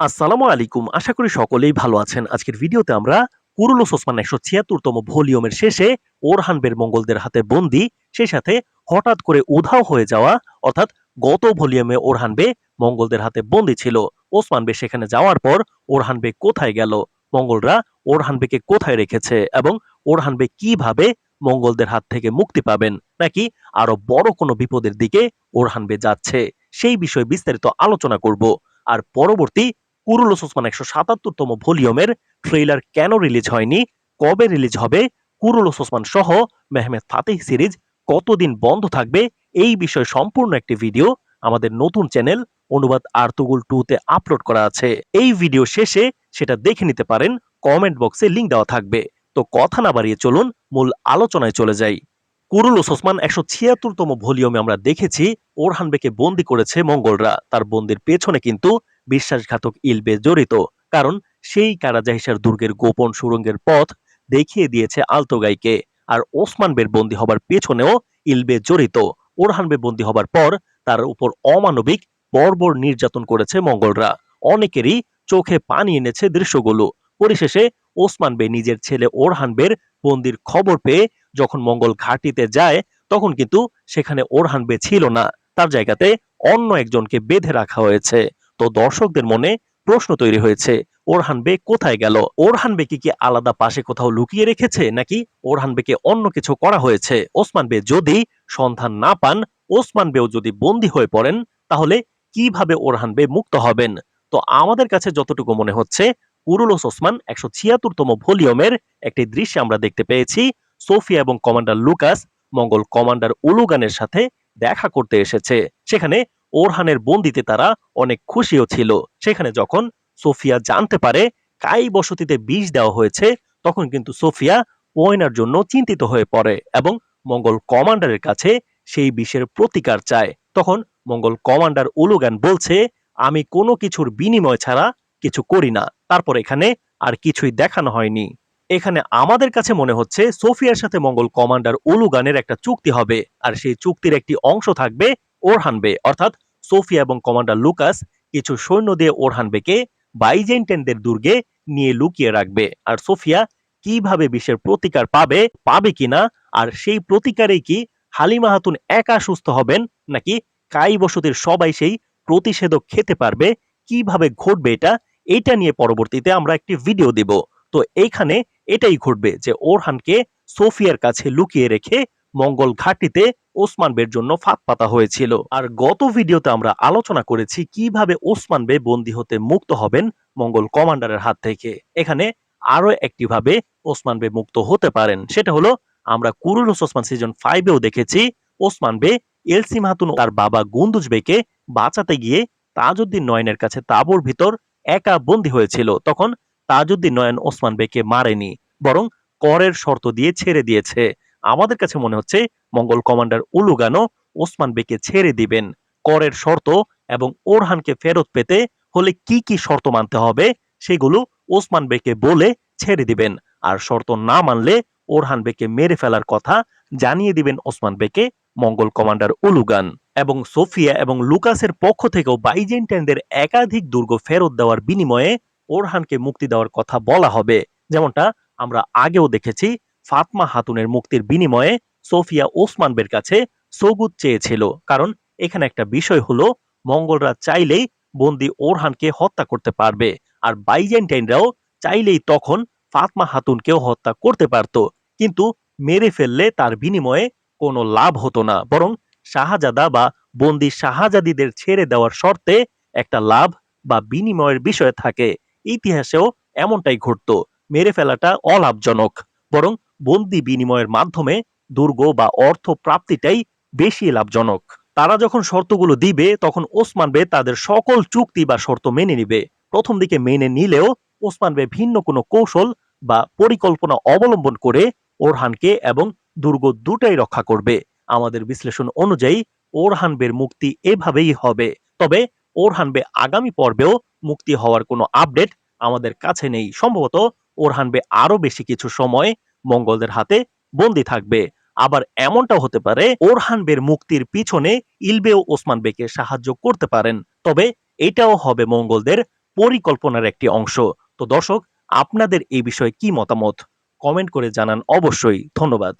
আসসালামু আলাইকুম। আশা করি সকলেই ভালো আছেন। আজকের ভিডিওতে আমরা কুরুলুস ওসমান একশো ছিয়াত্তরতম ভলিউমের শেষে ওরহান বের মঙ্গলদের হাতে বন্দি, সেই সাথে হঠাৎ করে উধাও হয়ে যাওয়া, অর্থাৎ গত ভলিউমে ওরহান বে মঙ্গলদের হাতে বন্দি ছিল। ওসমান বে সেখানে যাওয়ার পর ওরহান বে কোথায় গেল? মঙ্গলরা ওরহান বেকে কোথায় রেখেছে এবং ওরহান বে কীভাবে মঙ্গলদের হাত থেকে মুক্তি পাবেন? নাকি আরও বড় কোনো বিপদের দিকে ওরহান বে যাচ্ছে? সেই বিষয়ে বিস্তারিত আলোচনা করব। আর পরবর্তী কুরুলুস ওসমান একশো সাতাত্তরতম ভলিউমের ট্রেইলার কেন রিলিজ হয়নি? কবে রিলিজ হবে? কুরুলুস ওসমান সহ মেহমেদ ফাতেহ সিরিজ কতদিন বন্ধ থাকবে? এই বিষয়ে সম্পূর্ণ একটি ভিডিও আমাদের নতুন চ্যানেল অনুবাদ আর্তুগুল টু তে আপলোড করা আছে। এই ভিডিও শেষে সেটা দেখে নিতে পারেন কমেন্ট বক্সে লিংক দেওয়া থাকবে। তো কথা না বাড়িয়ে চলুন, মূল আলোচনায় চলে যাই। কুরুল ওসমান একশো ছিয়াত্তরতম ভলিউমে আমরা দেখেছি, ওরহান বেকে বন্দি করেছে মঙ্গলরা। তার বন্দির পেছনে কিন্তু বিশ্বাসঘাতক ইলবে জড়িত। কারণ সেই কারাজাহিসার দুর্গের গোপন সুরঙ্গের পথ দেখিয়ে দিয়েছে আলতোগাইকে আর ওসমান বের বন্দী হবার পেছনেও ইলবে জড়িত। ওরহান বে বন্দী হবার পর তার উপর অমানবিক বর্বর নির্যাতন করেছে মঙ্গলরা। অনেকেরই চোখে পানি এনেছে দৃশ্যগুলো। পরিশেষে ওসমান বে নিজের ছেলে ওরহান বের বন্দির খবর পেয়ে যখন মঙ্গল ঘাটিতে যায়, তখন কিন্তু সেখানে ওরহান বে ছিল না। তার জায়গাতে অন্য একজনকে বেঁধে রাখা হয়েছে। তো দর্শকদের মনে প্রশ্ন তৈরি হয়েছে, ওরহান বে কোথায় গেল? ওরহান বেকে কি আলাদা পাশে কোথাও লুকিয়ে রেখেছে, নাকি ওরহান বেকে অন্য কিছু করা হয়েছে? ওসমান বে যদি সন্ধান না পান, ওসমান বেও যদি বন্দী হয়ে পড়েন, তাহলে কীভাবে ওরহান বে মুক্ত হবেন? তো আমাদের কাছে যতটুকু মনে হচ্ছে, কুরুলস ওসমান একশো ছিয়াত্তরতম ভলিউমের একটি দৃশ্যে আমরা দেখতে পেয়েছি। সোফিয়া এবং কমান্ডার লুকাস মঙ্গল কমান্ডার উলুগানের সাথে দেখা করতে এসেছে। সেখানে ওরহানের বন্দিতে তারা অনেক খুশিও ছিল। সেখানে যখন সোফিয়া জানতে পারে কাই বসতিতে বিষ দেওয়া হয়েছে, তখন কিন্তু সোফিয়া ওয়েনার জন্য চিন্তিত হয়ে পড়ে এবং মঙ্গল কমান্ডারের কাছে সেই বিষের প্রতিকার চায়। তখন মঙ্গল কমান্ডার উলুগান বলছে, আমি কোনো কিছুর বিনিময় ছাড়া কিছু করি না। তারপর এখানে আর কিছুই দেখানো হয়নি। এখানে আমাদের কাছে মনে হচ্ছে সোফিয়ার সাথে মঙ্গল কমান্ডার উলুগানের একটা চুক্তি হবে, আর সেই চুক্তির একটি অংশ থাকবে ওরহানবে অর্থাৎ সোফিয়া এবং কমান্ডার লুকাস কিছু সৈন্য দিয়ে ওরহানবেকে বাইজেন্টেনদের দুর্গে নিয়ে লুকিয়ে রাখবে। আর সোফিয়া কীভাবে বিষের প্রতিকার পাবে পাবে কিনা, আর সেই প্রতিকারেই কি হালিমা হাতুন একা সুস্থ হবেন, নাকি কাই বসতির সবাই সেই প্রতিষেধক খেতে পারবে? কীভাবে ঘটবে এটা? এটা নিয়ে পরবর্তীতে আমরা একটি ভিডিও দেব। তো এইখানে এটাই ঘটবে যে ওরহানকে সোফিয়ার কাছে লুকিয়ে রেখে মঙ্গল ঘাটিতে ওসমান বের জন্য ফাঁদ পাতা হয়েছিল। আর গত ভিডিওতে আমরা আলোচনা করেছি কীভাবে ওসমান বে বন্দী হতে মুক্ত হবেন মঙ্গল কমান্ডারের হাত থেকে। এখানে আরও একটি ভাবে ওসমান বে মুক্ত হতে পারেন। সেটা হলো, আমরা কুরুলুস ওসমান সিজন ফাইভেও দেখেছি ওসমান বে এলসি মাহাতুন তার বাবা গুন্দুজ বেকে বাঁচাতে গিয়ে তাজউদ্দিন নয়নের কাছে তাবুর ভিতর একা বন্দী হয়েছিল। তখন তাজউদ্দিন নয়ন ওসমান বেকে মারেনি, বরং করের শর্ত দিয়ে ছেড়ে দিয়েছে। আমাদের কাছে মনে হচ্ছে মঙ্গল কমান্ডার উলুগানো ওসমান বেকে ছেড়ে দিবেন। করের শর্ত এবং ওরহানকে ফেরত পেতে হলে কি কি শর্ত মানতে হবে সেগুলো ওসমান বেকে বলে ছেড়ে দিবেন। আর শর্ত না মানলে ওরহান বেকে মেরে ফেলার কথা জানিয়ে দিবেন ওসমান বেকে মঙ্গল কমান্ডার উলুগান। এবং সোফিয়া এবং লুকাসের পক্ষ থেকেও বাইজেন্টাইনদের একাধিক দুর্গ ফেরত দেওয়ার বিনিময়ে ওরহানকে মুক্তি দেওয়ার কথা বলা হবে। যেমনটা আমরা আগেও দেখেছি ফাতমা হাতুনের মুক্তির বিনিময়ে সোফিয়া ওসমানবের কাছে সৌগুদ চেয়েছিল। কারণ এখানে একটা বিষয় হলো, মঙ্গলরা চাইলেই বন্দি ওরহানকে হত্যা করতে পারবে, আর বাইজেন্টাইনরাও চাইলেই তখন ফাতমা হাতুনকেও হত্যা করতে পারত। কিন্তু মেরে ফেললে তার বিনিময়ে কোনো লাভ হতো না, বরং শাহজাদা বা বন্দি শাহজাদিদের ছেড়ে দেওয়ার শর্তে একটা লাভ বা বিনিময়ের বিষয় থাকে। ইতিহাসেও এমনটাই ঘটত, মেরে ফেলাটা অলাভজনক, বরং বন্দি বিনিময়ের মাধ্যমে দুর্গ বা অর্থ প্রাপ্তিটাই বেশি লাভজনক। তারা যখন শর্তগুলো দিবে, তখন ওসমান বে তাদের সকল চুক্তি বা শর্ত মেনে নিবে। প্রথম দিকে মেনে নিলেও ওসমান বে ভিন্ন কোনো কৌশল বা পরিকল্পনা অবলম্বন করে ওরহানকে এবং দুর্গ দুটাই রক্ষা করবে। আমাদের বিশ্লেষণ অনুযায়ী ওরহান বের মুক্তি এভাবেই হবে। তবে ওরহান বে আগামী পর্বেও মুক্তি হওয়ার কোনো আপডেট আমাদের কাছে নেই। সম্ভবত ওরহান বে আরও বেশি কিছু সময় মঙ্গলদের হাতে বন্দি থাকবে। আবার এমনটাও হতে পারে, ওরহান বের মুক্তির পিছনে ইলবে ও ওসমান বেকে সাহায্য করতে পারেন। তবে এটাও হবে মঙ্গলদের পরিকল্পনার একটি অংশ। তো দর্শক, আপনাদের এই বিষয়ে কি মতামত? কমেন্ট করে জানান অবশ্যই। ধন্যবাদ।